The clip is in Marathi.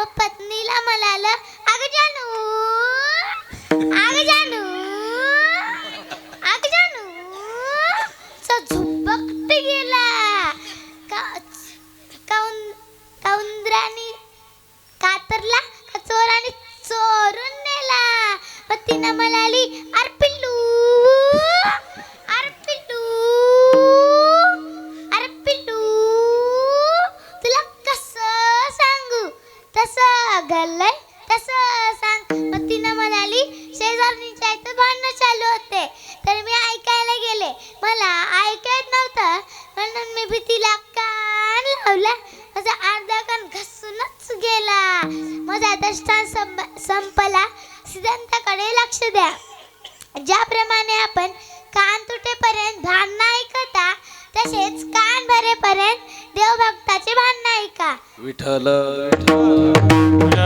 मग पत्नीला म्हणाला अग जानू अग जानू अग जानू तो झुपकत गेला. का काउन काउंद्रानी कातरला का चोराने चोरून नेला? मग तिनं म्हणाली अरे तसं घाललंय तसं सांग. मग तिनं म्हणाली शेजारणीच्या इथं भांडणं चालू होते. तर मी ऐकायला गेले. मला ऐकायत नव्हतं. म्हणून मी भीतीला कान लावला. माझा अर्धा कान घसूनच गेला. माझा दष्टान संप संपला. सिद्धांताकडे लक्ष द्या. ज्याप्रमाणे आपण कान तुटेपर्यंत भांडणं ऐकता तसेच कान भरेपर्यंत देवभक्ताचे भांडण का विठ्ठल विठ्ठल.